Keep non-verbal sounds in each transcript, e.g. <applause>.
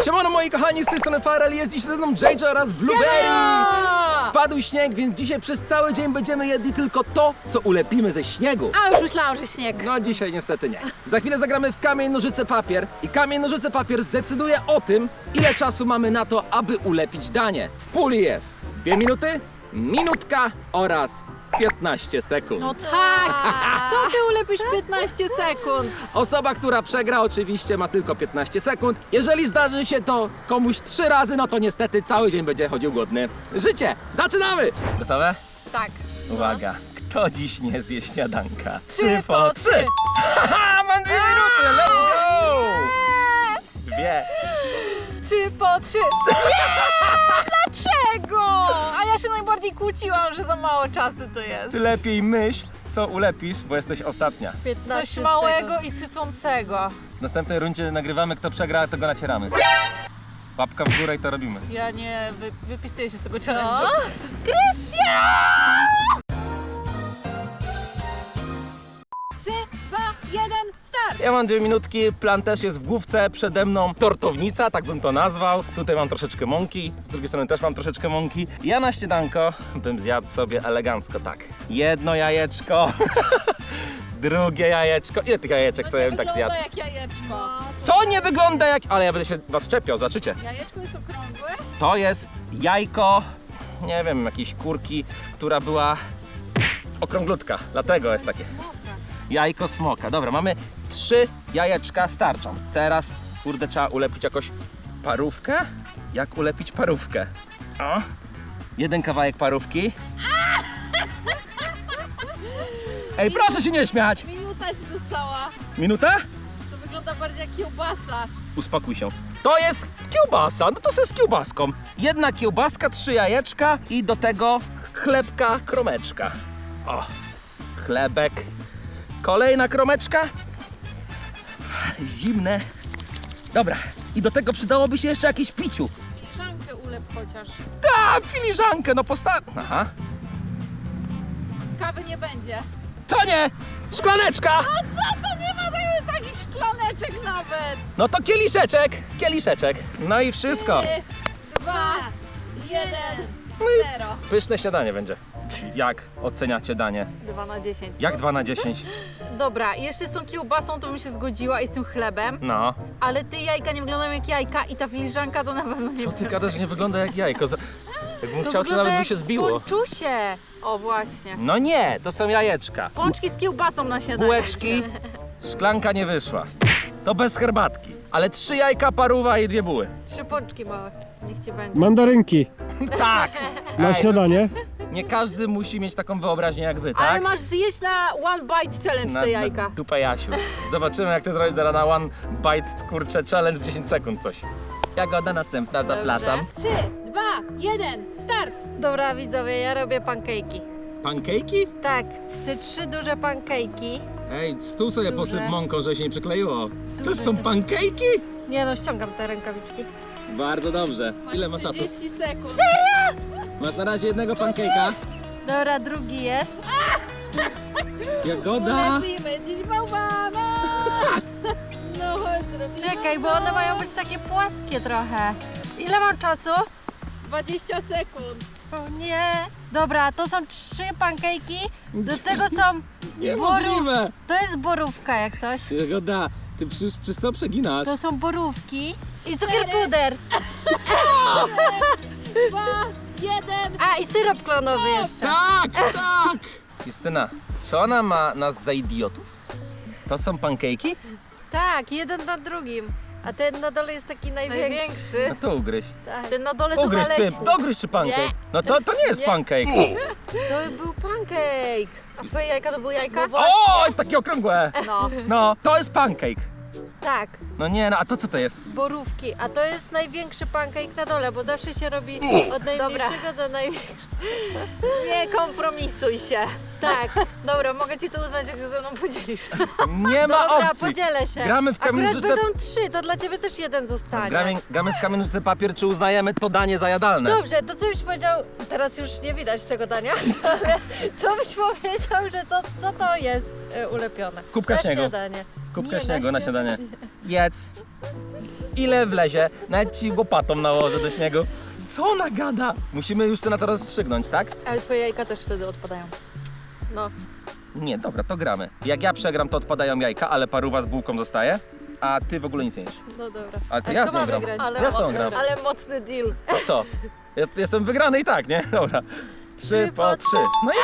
Siemano moi kochani, z tej strony Farel, jest dziś ze mną JJ oraz Blueberry! Spadł śnieg, więc dzisiaj przez cały dzień będziemy jedli tylko to, co ulepimy ze śniegu. A już myślałam, że śnieg. No dzisiaj niestety nie. Za chwilę zagramy w kamień, nożyce, papier i kamień, nożyce, papier zdecyduje o tym, ile czasu mamy na to, aby ulepić danie. W puli jest dwie minuty, minutka oraz 15 sekund. No tak! <laughs> Co ty ulepisz w 15 sekund? Osoba, która przegra oczywiście ma tylko 15 sekund. Jeżeli zdarzy się to komuś trzy razy, no to niestety cały dzień będzie chodził głodny. Życie, zaczynamy! Gotowe? Tak. Uwaga, kto dziś nie zje śniadanka? Trzy po trzy. <laughs> Haha, mam dwie minuty, let's go! Dwie. Trzy po trzy. Nie! Dlaczego? A ja się najbardziej kłóciłam, że za mało czasu to jest. Ty lepiej myśl, co ulepisz, bo jesteś ostatnia. Coś małego i sycącego. W następnej rundzie nagrywamy, kto przegra, to go nacieramy. Łapka w górę i to robimy. Ja nie wy, wypisuję się z tego challenge'u. Krystian! Trzy, dwa, jeden! Ja mam dwie minutki, plan też jest w główce, przede mną tortownica, tak bym to nazwał. Tutaj mam troszeczkę mąki, z drugiej strony też mam troszeczkę mąki. Ja na śniadanko bym zjadł sobie elegancko tak. Jedno jajeczko, <laughs> drugie jajeczko. Ile tych jajeczek sobie bym tak zjadł? jak jajeczko. Co nie wygląda jak... Ale ja będę się was czepiał, zobaczycie. Jajeczko jest okrągłe? To jest jajko, nie wiem, jakiejś kurki, która była okrąglutka, dlatego jest takie. Jajko smoka. Dobra, mamy trzy jajeczka starczą. Teraz, kurde, trzeba ulepić jakoś parówkę? Jak ulepić parówkę? O, jeden kawałek parówki. Ej, proszę się nie śmiać! Minuta ci została. Minuta? To wygląda bardziej jak kiełbasa. Uspokój się. To jest kiełbasa, no to jest z kiełbaską. Jedna kiełbaska, trzy jajeczka i do tego chlebka, kromeczka. O, chlebek. Kolejna kromeczka. Zimne. Dobra, i do tego przydałoby się jeszcze jakieś piciu. Filiżankę ulep chociaż. A, filiżankę, no postar... Aha, Kawy nie będzie. to nie! Szklaneczka! Co to nie ma takich, takich szklaneczek nawet? No to kieliszeczek, kieliszeczek. No i wszystko. Trzy, dwa, jeden, zero. Pyszne śniadanie będzie. Jak oceniacie danie? 2 na 10. Jak 2 na 10? Dobra, jeszcze z tą kiełbasą to bym się zgodziła i z tym chlebem, No. ale te jajka nie wyglądają jak jajka i ta filiżanka to na pewno nie Co ty gadasz, nie wygląda jak jajko. Za- Jakbym To chciał, to wygląda nawet by jak się zbiło. ponczusie. O właśnie. No nie, to są jajeczka. Pączki z kiełbasą na śniadanie. Bułeczki, szklanka nie wyszła. To bez herbatki. Ale trzy jajka, paruwa i dwie buły. Trzy pączki małe. Niech ci będzie. Mandarynki Tak! na Ej, to śniadanie. jest- Nie każdy musi mieć taką wyobraźnię jak wy, Ale tak? masz zjeść na one bite challenge te jajka. Na dupę Jasiu. Zobaczymy jak ty zrobisz zaraz na one bite, kurczę, challenge w 10 sekund coś. Jagoda następna, zaplasam. Trzy, dwa, jeden, start. Dobra widzowie, ja robię pankejki. Pankejki? Tak, chcę trzy duże pankejki. Ej, stół sobie Duże. posyp mąką, żeby się nie przykleiło. To Duże, są duże. pankejki? Nie no, ściągam te rękawiczki. Bardzo dobrze. Ile ma czasu? 30 sekund. Masz na razie jednego pankejka. Dobra, drugi jest. <laughs> Jagoda. Lepimy dziś bałwana. <laughs> No chodź, zrobimy. Czekaj, bo one mają być takie płaskie trochę. Ile mam czasu? 20 sekund. O nie. Dobra, to są trzy pankejki. Do <laughs> tego są Niemożliwe. To jest borówka jak coś. Jagoda, ty przy, co przeginasz? To są borówki. I cukier puder. Dwa, jeden. A, i syrop klonowy jeszcze. Tak, tak! <laughs> Justyna, czy ona ma nas za idiotów? To są pankejki? Tak, jeden na drugim. A ten na dole jest taki największy. Największy. No to ugryź. Tak. Ten na dole to Ugryź czy, naleśnik. dogryź czy pankejk? Nie. No to, to nie jest Nie. pankejk. To był pancake. A twoje jajka to były jajka? O, takie okrągłe. No, No, to jest pankejk. tak. No nie, no a to co to jest? Borówki. A to jest największy pancake na dole, bo zawsze się robi od najmniejszego do największego. Nie kompromisuj się. Tak. <laughs> Dobra, mogę ci to uznać, jak się ze mną podzielisz. Nie ma Dobra, opcji. podzielę się. Gramy w Akurat kamieniożyce... będą trzy, to dla ciebie też jeden zostanie. Gramy, gramy w kamieniożyce papier, czy uznajemy to danie za jadalne? Dobrze, to co byś powiedział, teraz już nie widać tego dania, <laughs> ale co byś powiedział, że to, co to jest e, ulepione? Kubka na śniegu. śniadanie. Kubka Nie, śniegu na śniadanie. Jedz. ile wlezie. Nawet ci łopatą nałożę do śniegu. Co ona gada? Musimy już sobie na to rozstrzygnąć, tak? Ale twoje jajka też wtedy odpadają. No. Nie, dobra, to gramy. Jak ja przegram, to odpadają jajka, ale paruwa z bułką zostaje, a ty w ogóle nic nie jesz. No dobra. Ale to ja z nią gram. wygrać? Ja z gram. Ale mocny deal. A co? Ja jestem wygrany i tak, nie? Dobra. Trzy po trzy. No i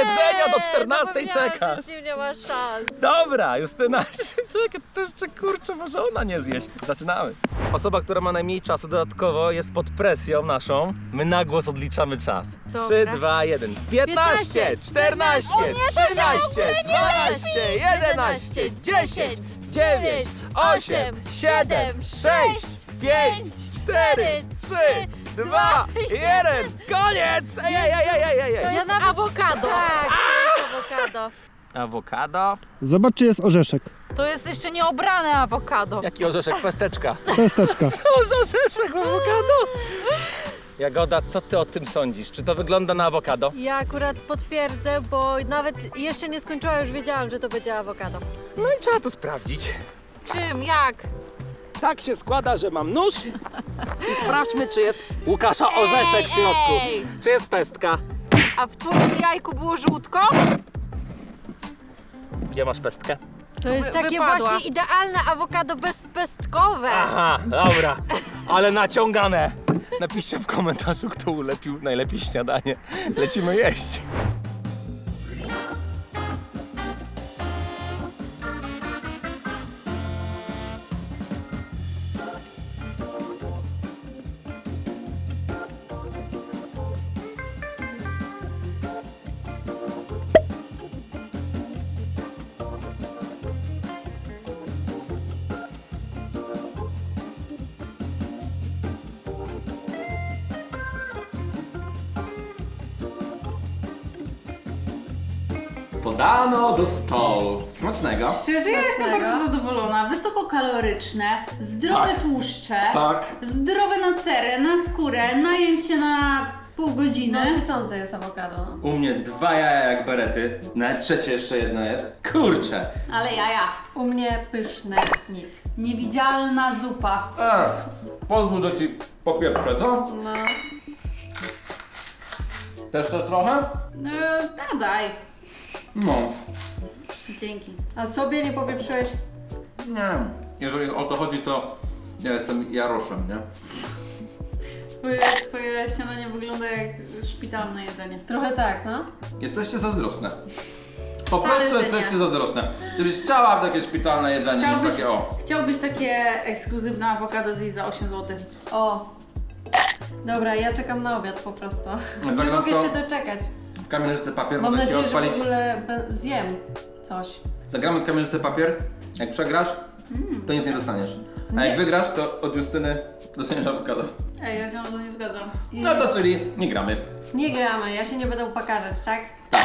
jedzenia do 14 Zapomniałam, czekasz. że z nim nie ma szans. Dobra, Justyna, <laughs> czekaj, to jeszcze kurczę, może ona nie zjeść. Zaczynamy. Osoba, która ma najmniej czasu dodatkowo jest pod presją naszą. My na głos odliczamy czas. Dobra. 3, 2, 1. 15, 14, 13, 12, 11, 10, 9, 8, 7, 6, 5, 4, 3, 2, 1. Koniec! Ej, ej, ej, ej, ej, ej. To jest awokado. Tak, to jest awokado. Awokado. Zobacz, czy jest orzeszek. To jest jeszcze nieobrane awokado. Jaki orzeszek? Pesteczka. Pesteczka. <laughs> Co orzeszek awokado? Jagoda, co ty o tym sądzisz? Czy to wygląda na awokado? Ja akurat potwierdzę, bo nawet jeszcze nie skończyła, już wiedziałam, że to będzie awokado. No i trzeba to sprawdzić. Czym? Jak? Tak się składa, że mam nóż i sprawdźmy, czy jest Łukasza orzeszek w środku. ej. Czy jest pestka? A w twoim jajku było żółtko? Gdzie masz pestkę? To jest wy- takie wypadła. właśnie idealne awokado bezpestkowe. Aha, dobra, ale naciągane. Napiszcie w komentarzu, kto ulepił najlepiej śniadanie. Lecimy jeść. Podano do stołu. Smacznego. Szczerze, ja jestem Smacznego. bardzo zadowolona. Wysokokaloryczne, zdrowe Tak. tłuszcze, Tak. zdrowe na cerę, na skórę, najem się na pół godziny. No sycące jest awokado. No. U mnie dwa jaja jak berety. Nawet trzecie jeszcze jedno jest. Kurczę. Ale jaja, U mnie pyszne nic. niewidzialna zupa. A, pozwól, że ci popieprzę, co? No. Też też trochę? No, daj. No. Dzięki. A sobie nie popieprzyłeś? Nie, jeżeli o to chodzi, to ja jestem Jaroszem, nie? Twoje, twoje śniadanie wygląda jak szpitalne jedzenie. Trochę tak, no. Jesteście zazdrosne. Po Wcale, prostu że jesteście zazdrosne. Gdybyś chciała takie szpitalne jedzenie niż Chciałbyś, takie o. chciałbyś takie ekskluzywne awokado zjeść za 8 zł. O. Dobra, ja czekam na obiad po prostu. Nie mogę to- się doczekać. W kamieniożce papier Mam mogę ci nadzieję, że w ogóle be- zjem coś. Zagramy w kamieniożce papier. Jak przegrasz, to nic nie dostaniesz. A jak Nie. wygrasz, to od Justyny dostaniesz awokado. Ej, ja się na to nie zgadzam. No to czyli nie gramy. Nie gramy, ja się nie będę upokarzać, tak?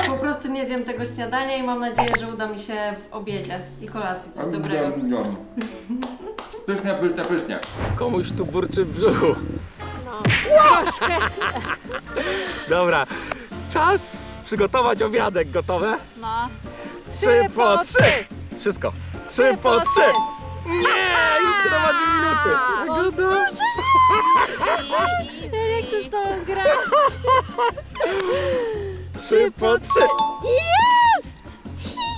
Po prostu nie zjem tego śniadania i mam nadzieję, że uda mi się w obiedzie i kolacji coś dobrego. Pysznie, pysznie, pysznie. Komuś tu burczy w brzuchu. Troszkę. Dobra, czas przygotować obiadek. Gotowe? No. Trzy po trzy. Wszystko. Trzy po trzy. Nie, już tyle ma dwie minuty. Jagoda. Jak ty z grasz? Trzy po trzy. Jest!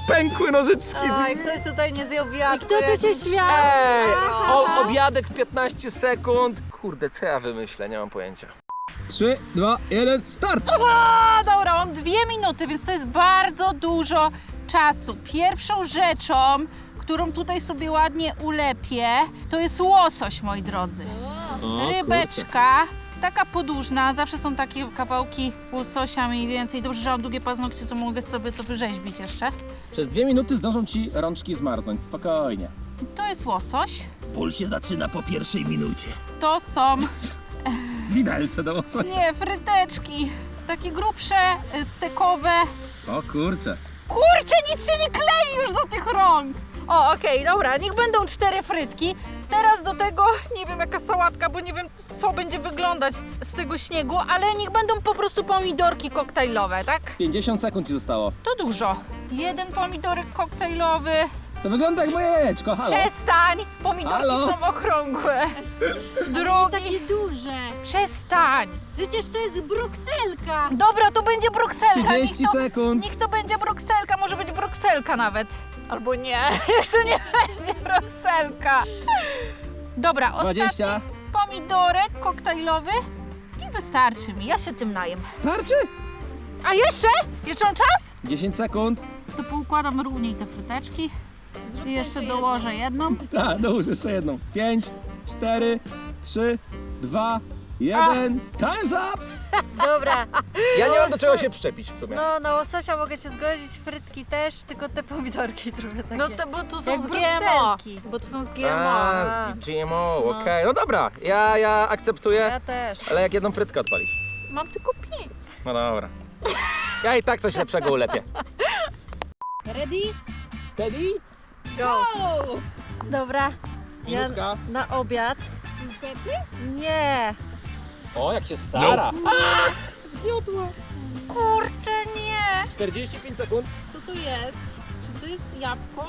Pękły nożyczki. Oj, ktoś tutaj nie zjął I kto tu się śmiał? Ej, o, obiadek w 15 sekund. Kurde, co ja wymyślę? Nie mam pojęcia. 3, 2, 1, start! A, dobra, mam dwie minuty, więc to jest bardzo dużo czasu. Pierwszą rzeczą, którą tutaj sobie ładnie ulepię, to jest łosoś, moi drodzy. Rybeczka, taka podłużna, zawsze są takie kawałki łososia mniej więcej. Dobrze, że mam długie paznokcie, to mogę sobie to wyrzeźbić jeszcze. Przez dwie minuty zdążą ci rączki zmarznąć. Spokojnie. To jest łosoś. Ból się zaczyna po pierwszej minucie. To są, Widelce do osa. nie, fryteczki. Takie grubsze, y, stekowe. O kurcze. Kurczę, nic się nie klei już do tych rąk! O, okej, dobra, niech będą cztery frytki. Teraz do tego, nie wiem jaka sałatka, bo nie wiem co będzie wyglądać z tego śniegu, ale niech będą po prostu pomidorki koktajlowe, tak? 50 sekund ci zostało. To dużo. Jeden pomidorek koktajlowy, To wygląda jak moje jajeczko, halo. Przestań! Pomidorki Halo? są okrągłe. <laughs> Drugi. duże. Przestań! Przecież to jest brukselka. Dobra, to będzie brukselka. 30 niech to, sekund. Niech to będzie brukselka, może być brukselka nawet. Albo nie, niech <laughs> to nie będzie brukselka. Dobra, ostatni 20. pomidorek koktajlowy i wystarczy mi, ja się tym najem. Starczy? A jeszcze? Jeszcze mam czas? 10 sekund. To poukładam równiej te fryteczki i jeszcze dołożę jedną. <laughs> Tak, dołóż jeszcze jedną. 5, 4, 3, 2, 1. Time's up! <laughs> Dobra, Ja nie mam do czego się przyczepić w sumie. no na łososia mogę się zgodzić, frytki też, tylko te pomidorki trochę takie. No to, bo tu są Jak z GMO. brukselki. Bo tu są z GMO. A, z GMO, okej. No dobra, ja, ja akceptuję, Ja też. ale jak jedną frytkę odpalisz? Mam tylko pięć. No dobra. Ja i tak coś lepszego ulepię. Ready? Steady? Go! Dobra, ja Minutka. na obiad. Nie! O, jak się stara. Kurczę, nie. 45 sekund. Co to jest? Czy to jest jabłko?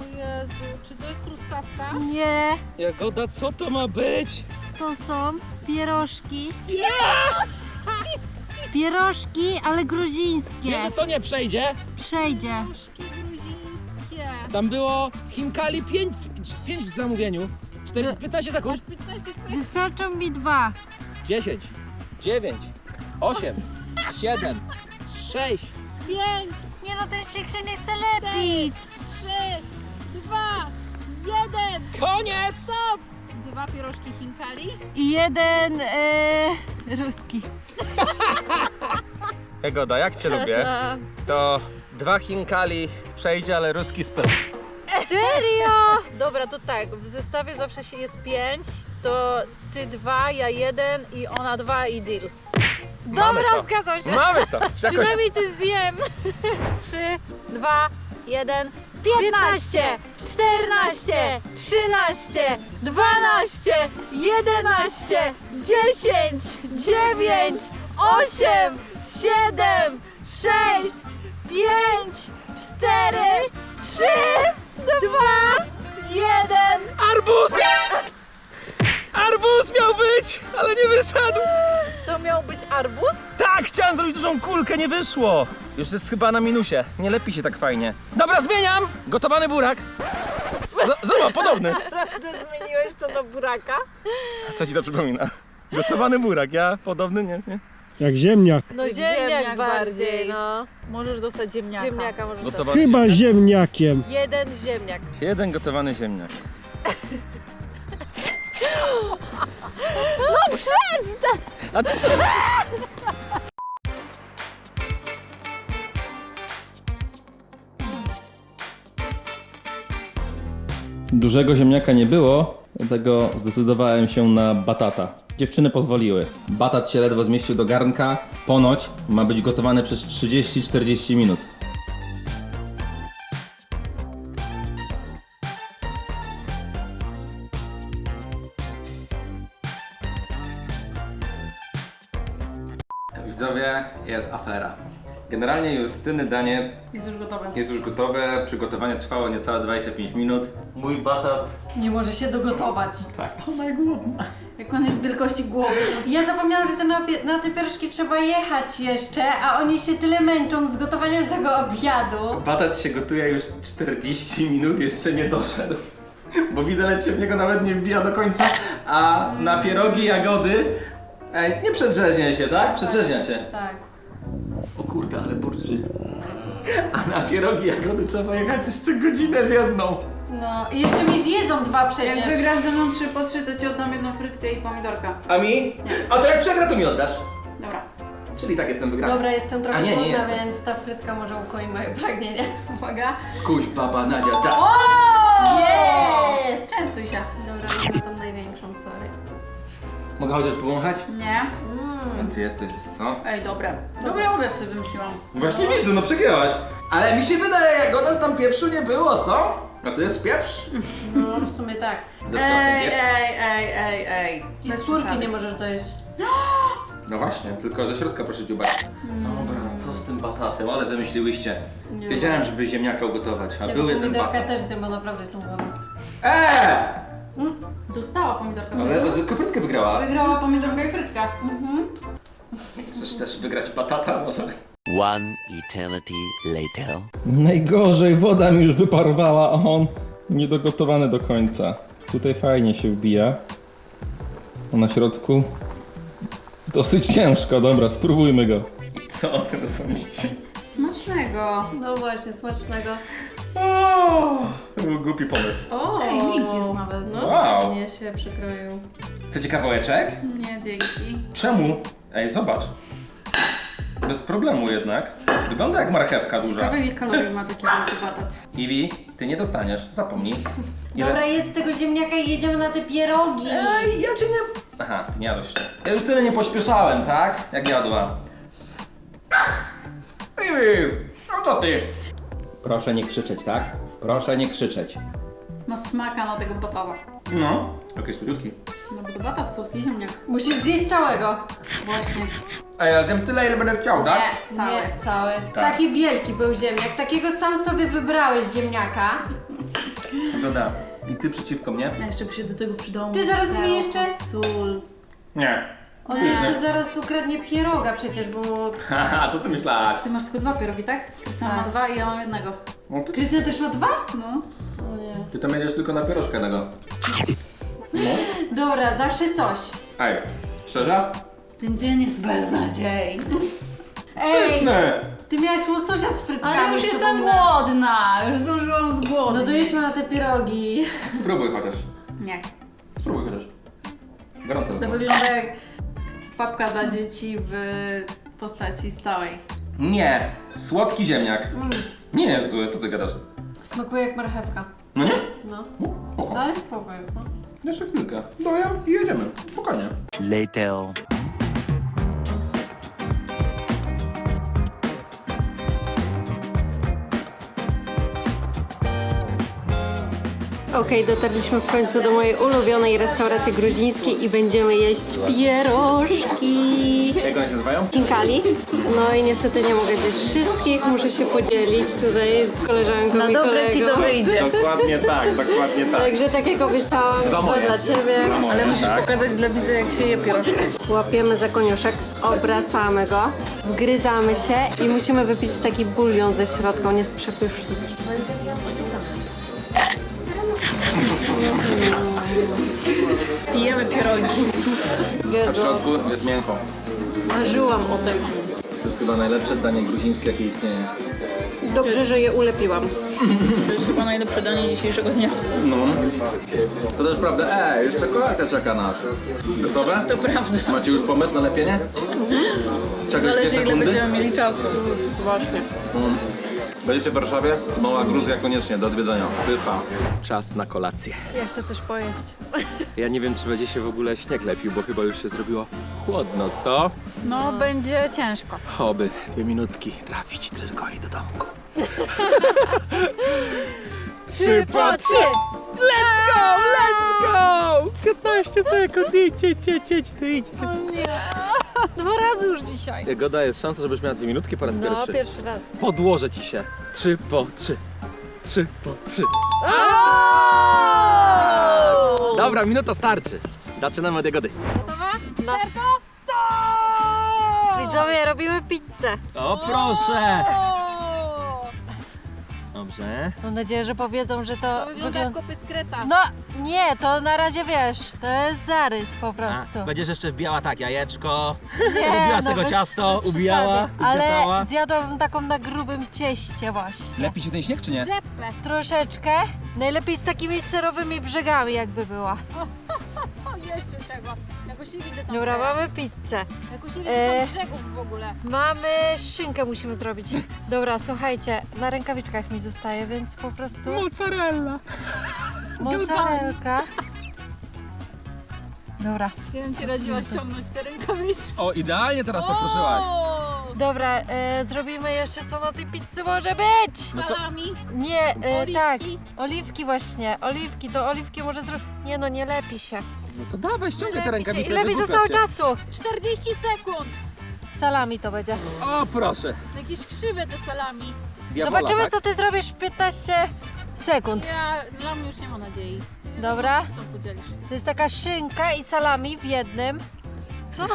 O Jezu, czy to jest truskawka? Nie! Jagoda, co to ma być? To są pierożki. Pierożki, ale gruzińskie. to nie przejdzie. Przejdzie. Puszki. Tam było Chinkali 5, 5 w zamówieniu. 4, 15 sekund. 15 sekund. Wystarczą mi dwa. 10, 9, 8, 7, 6. 5, Nie no, ten się nie chce lepić. 3, 2, 1. Koniec! Stop! Dwa pierożki Hinkali. I jeden e, ruski. Jagoda, jak cię <laughs> lubię, to dwa Chinkali przejdzie, ale ruski spyl. Serio? <laughs> Dobra, to tak, w zestawie zawsze się jest pięć, to ty dwa, ja jeden i ona dwa i deal. Mamy to. zgadzam się. Mamy to. <laughs> Jakoś... Przynajmniej ty zjem. <laughs> Trzy, dwa, jeden. Piętnaście, czternaście, trzynaście, dwanaście, jedenaście, dziesięć, dziewięć, osiem, siedem, sześć, pięć, cztery, trzy, dwa, jeden. Arbuz! Arbuz miał być, ale nie wyszedł. To miał być arbuz? Tak, chciałem zrobić dużą kulkę, nie wyszło. Już jest chyba na minusie. Nie lepi się tak fajnie. Dobra, zmieniam. Gotowany burak. Z- Zobacz, podobny. <laughs> Naprawdę zmieniłeś to na buraka? A Co ci to przypomina? Gotowany burak, ja podobny, nie? nie? Jak ziemniak. No Ziemniak ziemniak, bardziej, bardziej. no. Możesz dostać ziemniaka. Ziemniaka może dostać. Gotowany Chyba ziemniakiem. Jeden ziemniak. Jeden gotowany ziemniak. No przestań! A ty co? Dużego ziemniaka nie było, dlatego zdecydowałem się na batata. Dziewczyny pozwoliły. Batat się ledwo zmieścił do garnka. Ponoć ma być gotowany przez 30-40 minut. Widzowie, jest afera. Generalnie Justyny danie Jest już gotowe. jest już gotowe. Przygotowanie trwało niecałe 25 minut. Mój batat. Nie może się dogotować. Tak. Jak on jest wielkości głowy. Ja zapomniałam, że te na, pie- na te pierożki trzeba jechać jeszcze, a oni się tyle męczą z gotowaniem tego obiadu. Batat się gotuje już 40 minut, jeszcze nie doszedł. Bo widelec się w niego nawet nie wbija do końca, a na pierogi jagody e, nie przedrzeźnia się, tak? Przedrzeźnia się. Tak. O kurde, ale burczy. A na pierogi jagody trzeba jechać jeszcze godzinę w jedną. No i jeszcze mi zjedzą dwa przecież. Jak wygrasz ze mną 3 po 3, to ci oddam jedną frytkę i pomidorka. A mi? A to jak przegra, to mi oddasz. Dobra. Czyli tak jestem wygrany. Dobra, jestem trochę A nie, nie głodna, jestem. więc ta frytka może ukoi moje pragnienie. <laughs> Uwaga. Skuś, baba Nadzia, da. Jest! Częstuj się. Dobra, wezmę tą największą, sorry. Mogę chociaż powąchać? Nie? Więc jesteś, wiesz co? Ej, dobre. Dobre obiad sobie wymyśliłam. Właśnie widzę, no przegrałaś. Ale mi się wydaje, Jagoda, że tam pieprzu nie było, co? A to jest pieprz? No, w sumie tak. Ej, pieprz. ej, ej, ej, ej. I Bez skórki przesady. nie możesz dojeść. <gasps> No właśnie, tylko ze środka proszę dziubać. Dobra, co z tym batatem? Ale wymyśliłyście. Wiedziałem, żeby ziemniaka ugotować, a Tego był jeden pomidorka batat. też zjem, bo naprawdę jestem głodna. Eee! Dostała pomidorka. Ale tylko frytkę wygrała. Wygrała pomidorka i frytka. Chcesz też wygrać batata może? One eternity later. Najgorzej, woda mi już wyparowała, a on niedogotowany do końca. Tutaj fajnie się wbija. A na środku dosyć ciężko. Dobra, spróbujmy go. I co o tym sądzicie? Smacznego. No właśnie, smacznego. O, to był głupi pomysł. O! Ej, miękki jest nawet. No, Wow. ładnie się przykroił. Chcecie kawałeczek? Nie, dzięki. Czemu? Ej, zobacz. Bez problemu jednak. Wygląda jak marchewka duża. Ciekawe ile kalorii ma taki wielki batat. Iwi, ty nie dostaniesz, zapomnij. Ile? Dobra, jedz tego ziemniaka i jedziemy na te pierogi. Ej, ja cię nie... Aha, ty nie jadłeś jeszcze. Ja już tyle nie pośpieszałem, tak? Jak jadła. Iwi, no to ty. Proszę nie krzyczeć, tak? Proszę nie krzyczeć. Ma smaka na tego batata. No, jaki słodziutki. No bo to batat, słodki ziemniak. Musisz zjeść całego. Właśnie. A ja zjem tyle, ile będę chciał, tak? Nie, cały. Nie, cały. Tak. Taki wielki był ziemniak. Takiego sam sobie wybrałeś ziemniaka. Wygoda. I ty przeciwko mnie? A jeszcze by się do tego przydało Ty zaraz mi jeszcze- Sól. Nie. On jeszcze zaraz ukradnie pieroga przecież, bo... Haha, co ty myślałaś? Ty masz tylko dwa pierogi, tak? Krystian ma Tak. dwa i ja mam jednego. No ty, Krystian też ma dwa? No. O nie. ty tam jedziesz tylko na pierożkę jednego. Dobra, zawsze coś. Ej, szczerze? Ten dzień jest beznadziejny. <laughs> Ej, Pyszne! ty miałaś łososia z frytkami. Ale już jestem głodna. Już zdążyłam z głodu. No to jedźmy na te pierogi. Spróbuj chociaż. Nie chcę. Spróbuj chociaż. Gorąco To wygląda jak papka dla dzieci w postaci stałej. Nie! Słodki ziemniak. Nie jest zły, co ty gadasz? Smakuje jak marchewka. No nie? No. No, spoko. No ale spoko jest, no. Jeszcze chwilkę. Dojem i jedziemy. Spokojnie. Later. Okej, dotarliśmy w końcu do mojej ulubionej restauracji gruzińskiej i będziemy jeść pierożki. Jak one się nazywają? Kinkali. No i niestety nie mogę zjeść wszystkich, muszę się podzielić tutaj z koleżanką i kolegą. wyjdzie. Dokładnie tak, dokładnie tak. Także tak jak obiecałam, to moje. dla Ciebie. Ale musisz tak. pokazać dla widza jak się je pierożki. Łapiemy za koniuszek, obracamy go, wgryzamy się i musimy wypić taki bulion ze środka, on jest przepyszny. Pijemy pierogi. W Jezu, środku jest miękko. marzyłam o tym. To jest chyba najlepsze danie gruzińskie, jakie istnieje. Dobrze, że je ulepiłam. To jest chyba najlepsze danie dzisiejszego dnia. No. To też prawda. Ej, jeszcze kolacja czeka nas. Gotowe? To prawda. Macie już pomysł na lepienie? Czekać dwie Zależy ile sekundy? będziemy mieli czasu. Właśnie. Mm. Będziecie w Warszawie? Mała Gruzja koniecznie, do odwiedzenia. Pycha. Czas na kolację. Ja chcę coś pojeść. <laughs> Ja nie wiem, czy będzie się w ogóle śnieg lepił, bo chyba już się zrobiło chłodno, co? No, będzie ciężko. Oby dwie minutki trafić tylko i do domku. <laughs> Trzy po trzy! Let's go, let's go! 15 sekund, idź, idź, idź, idź, idź. Dwa razy już dzisiaj. Goda jest szansa, żebyś miała dwie minutki po raz No, pierwszy. pierwszy raz. Podłożę ci się. Trzy po trzy. Trzy po trzy. Dobra, minuta starczy. Zaczynamy od Jagody. Gotowa? No. Widzowie, robimy pizzę. O proszę! Dobrze. Mam nadzieję, że powiedzą, że to, To wygląda jak kopiec kreta. No, nie, to na razie wiesz, to jest zarys po prostu. będziesz jeszcze wbijała tak, jajeczko. Nie, <laughs> robiła z no tego bez- ciasto, bez ubijała, przesady. Ale zjadłabym taką na grubym cieście właśnie. Lepi się ten śnieg czy nie? Zepę. Troszeczkę. Najlepiej z takimi serowymi brzegami jakby była. <laughs> O, jeszcze czego. Jakoś nie widzę tam Dobra, mamy pizzę. Jakoś nie widzę E. tam brzegów w ogóle. Mamy szynkę musimy zrobić. Dobra, słuchajcie, na rękawiczkach mi zostaje, więc po prostu... Mozzarella. <laughs> Mozzarelka. Dobra, Ja bym ci radziła ściągnąć te rękawice. O, idealnie teraz O! dobra, e, zrobimy jeszcze co na tej pizzy może być. Salami. Nie, e, Oliwki? tak, oliwki właśnie, oliwki, do oliwki może zrobić... Nie no, nie lepi się. No to dawaj, ściągaj te rękawice. Ile mi zostało się. czasu? 40 sekund! Salami to będzie. O, proszę. Jakieś krzywe te salami. Diabola, Zobaczymy, tak? co ty zrobisz w 15 sekund. Ja, dla mnie już nie ma nadziei. Dobra? Co podzielisz? To jest taka szynka i salami w jednym. Co?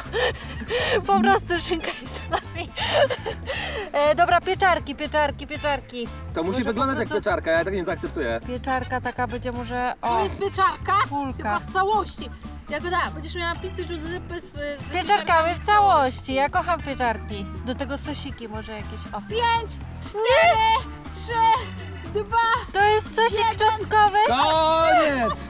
<laughs> Po prostu szynka i salami. E, dobra, pieczarki, pieczarki, pieczarki. To musi Może wyglądać po jak prostu- pieczarka, ja tak nie zaakceptuję. Pieczarka taka będzie może... To O, jest pieczarka? kulka. Chyba w całości. Jagoda, będziesz miała pizzę Giuseppe z, z, Z pieczarkami w całości. Ja kocham pieczarki. Do tego sosiki może jakieś. O. Pięć, cztery, trzy, dwa, To jest sosik czosnkowy. Koniec!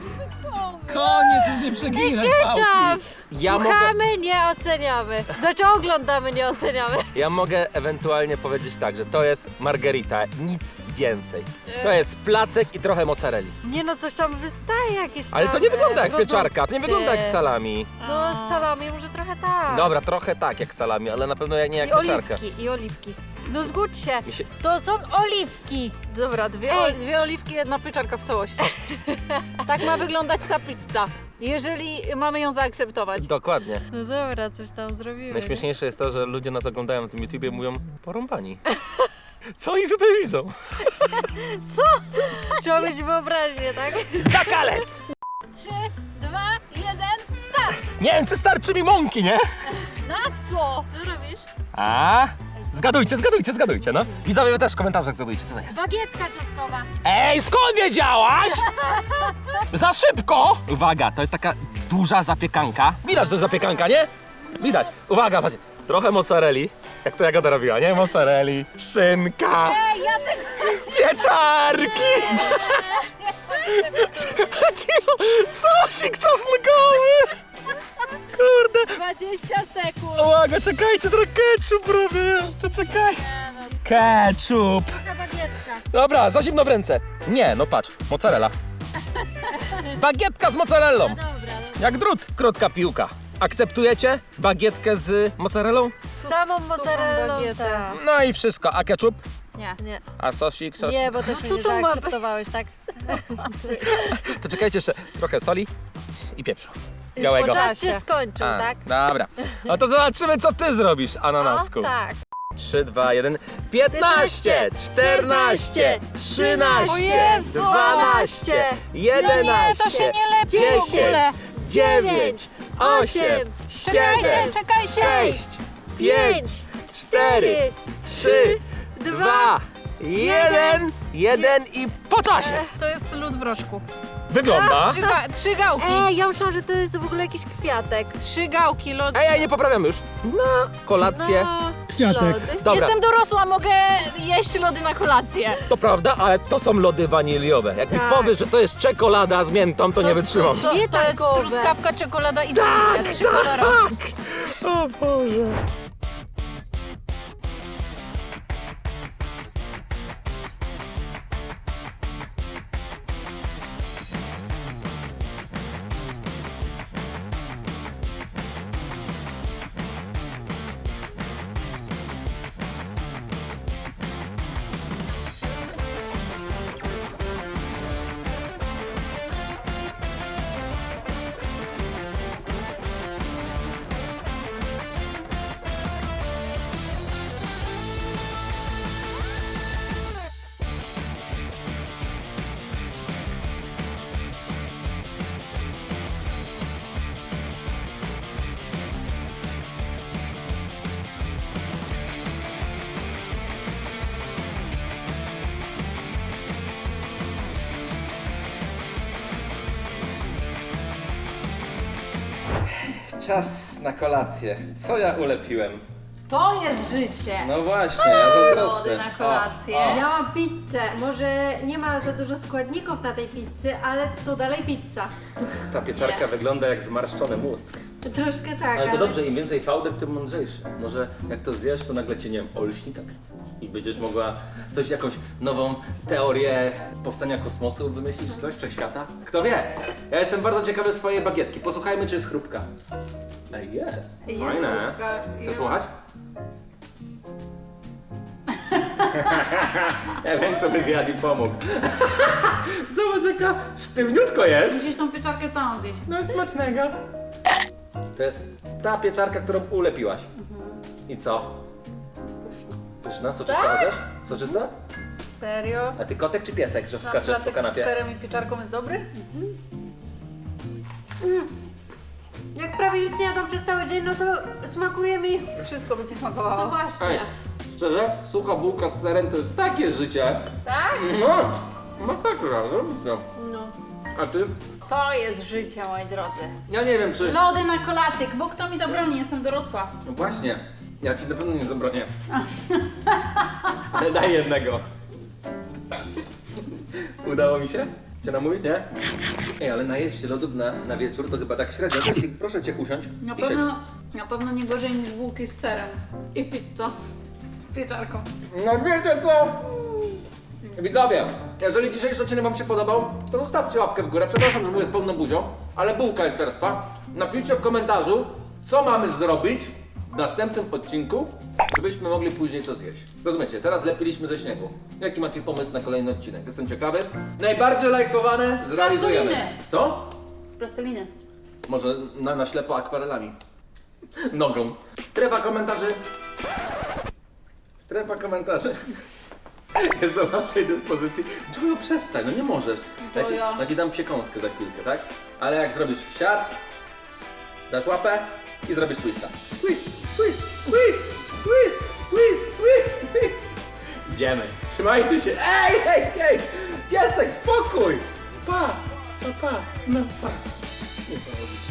Koniec, już nie przeginaj Ketchup! Ja mogę, Słuchamy, nie oceniamy. Znaczy oglądamy, nie oceniamy. ja mogę ewentualnie powiedzieć tak, że to jest margarita, nic więcej. To jest placek i trochę mozzarelli. Nie no, coś tam wystaje jakieś tam. Ale to nie e, wygląda jak wygląda- pieczarka, to nie wygląda jak Ty. salami. No z salami może trochę tak. Dobra, trochę tak jak salami, ale na pewno nie I jak pieczarka. oliwki, i oliwki. No zgódź się, Mi się... to są oliwki. Dobra, dwie, Ej. dwie oliwki, jedna pieczarka w całości. tak ma wyglądać ta pizza. Jeżeli mamy ją zaakceptować. Dokładnie. No dobra, coś tam zrobimy. Najśmieszniejsze jest to, że ludzie nas oglądają na tym YouTubie i mówią porąbani. <laughs> Co oni tutaj widzą? <laughs> Trzeba mieć wyobraźnię, tak? Zakalec! trzy, dwa, jeden, start! Nie wiem, czy starczy mi mąki, nie? Na co? Co robisz? A? Zgadujcie, zgadujcie, zgadujcie, no. Widzowie, wy też w komentarzach zgadujcie, co to jest. Bagietka cioskowa. Ej, skąd wiedziałaś? <laughs> Za szybko! Uwaga, to jest taka duża zapiekanka. Widać, że to zapiekanka, nie? Widać. Uwaga, patrzcie. Trochę mozzarelli. Jak to Jagoda robiła, nie? Mozzarelli, szynka, Ej, ja tego pieczarki. <laughs> Sosik czosnkowy. Kurde. 20 sekund. Uwaga, czekajcie, trochę ketchup robię jeszcze, czekaj. Nie no, Ketchup. taka bagietka. Dobra, za zimno w ręce. Nie, no patrz, mozzarella. <laughs> Bagietka z mozzarellą. Dobra, dobra. Jak drut, krótka piłka. Akceptujecie bagietkę z mozzarellą? Samą mozzarellą. tak. No i wszystko. A ketchup? Nie. Nie, A sosik, sos? nie, bo też co mnie nie zaakceptowałeś, tak? <laughs> To czekajcie jeszcze trochę soli i pieprzu. Białego. czas się skończył, A, tak? Dobra. No to zobaczymy, co ty zrobisz, ananasku. O, tak. 3, 2, 1. 15, 14, 13, O Jezu! 12, 11, No nie, to się nie lepi w ogóle. 9, 8, 7, Czekajcie, czekajcie. 6, 5, 4, 3, 2, 1, 1 i po czasie. To jest lód w rożku. Wygląda. Trzy, ga- trzy gałki. Ej, ja myślałam, że to jest w ogóle jakiś kwiatek. Trzy gałki lód. Ej, ej, nie poprawiamy już. Na kolację. No. Kwiatek. Dobra, Jestem dorosła, mogę jeść lody na kolację. to prawda, ale to są lody waniliowe. Jak mi Tak. powiesz, że to jest czekolada z miętą, to, nie wytrzymam. To, to, to jest truskawka, czekolada i wanilia. Trzy kolorowe. O Boże. Czas na kolację. Co ja ulepiłem? To jest życie. No właśnie, ja zazdrosny. Lody na kolację. O, o. Ja mam pizzę. Może nie ma za dużo składników na tej pizzy, ale to dalej pizza. Ta pieczarka wygląda jak zmarszczony mózg. Troszkę tak, Ale to dobrze, im więcej fałdek, tym mądrzejszy. Może jak to zjesz, to nagle cię, nie wiem, olśni tak i będziesz mogła coś, jakąś nową teorię powstania kosmosu wymyślić, coś, wszechświata? Kto wie? Ja jestem bardzo ciekawy swojej bagietki. Posłuchajmy, czy jest chrupka. Ej, jest. Jest Fajne. chrupka. Chcesz Ja- słuchać? <laughs> Ja wiem, kto by zjadł i pomógł. <laughs> Zobacz, jaka sztywniutko jest. Musisz tą pieczarkę całą zjeść. No smacznego. To jest ta pieczarka, którą ulepiłaś. I co? Pyszna, soczysta chociaż? Soczysta? Serio? A ty kotek czy piesek, że Sam wskaczesz po placek z kanapie? serem i pieczarką jest dobry? Jak prawie nic nie jadłam przez cały dzień, no to smakuje mi... Wszystko by ci smakowało. No właśnie. Ej, szczerze, sucha bułka z serem to jest takie życie. Tak? No, masakra, zrobicie. No. A ty? To jest życie, moi drodzy. Ja nie wiem, czy... Lody na kolację, bo kto mi zabroni, jestem dorosła. No właśnie, ja ci na pewno nie zabronię. Ale daj jednego. Udało mi się? Cię namówić, nie? Ej, ale najeść się lodów na, na wieczór to chyba tak średnio. Proszę cię usiądź Na i siedź. pewno, na pewno nie gorzej niż bułki z serem i pizzą z pieczarką. No wiecie co? Widzowie, jeżeli dzisiejszy odcinek wam się podobał, to zostawcie łapkę w górę. Przepraszam, że mówię z pełną buzią, ale bułka jest czerstwa. Napiszcie w komentarzu, co mamy zrobić następnym odcinku, żebyśmy mogli później to zjeść. Rozumiecie, teraz lepiliśmy ze śniegu. Jaki macie pomysł na kolejny odcinek? Jestem ciekawy. Najbardziej lajkowane zrealizujemy. Plasteliny. Co? Plasteliny. Może na, na ślepo akwarelami. <laughs> Nogą. Strefa komentarzy. Strefa komentarzy. <laughs> Jest do waszej dyspozycji. Jojo, przestań, no nie możesz. Ja ci, Jojo. ja ci dam przekąskę za chwilkę, tak? Ale jak zrobisz siad, dasz łapę i zrobisz twista. Twist, twist, twist, twist, twist, twist, twist. Idziemy. Trzymajcie się. Ej, ej, ej! Piesek, spokój! Pa, pa, pa, no pa. Niesamowite.